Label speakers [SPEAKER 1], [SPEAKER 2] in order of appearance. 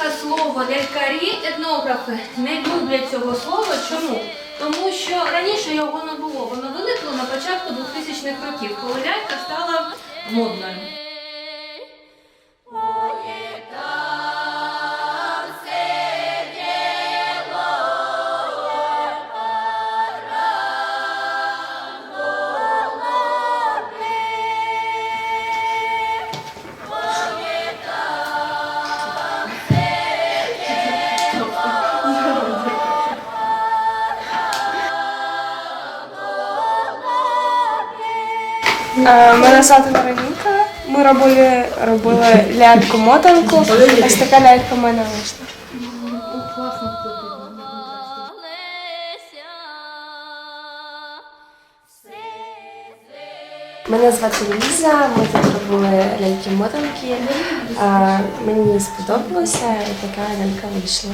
[SPEAKER 1] лялька, слово лялькарі, етнографи не люблять цього слова. Чому? Тому що раніше його не було. Воно виникло на початку 2000-х років, коли лялька стала модною.
[SPEAKER 2] Мене звати Вероніка. Ми робили, робили ляльку-мотанку. Ось така лялька в мене вийшла. Мене звати Ліза, ми тут робили ляльки-мотанки. Е, Мені сподобалося і така лялька вийшла.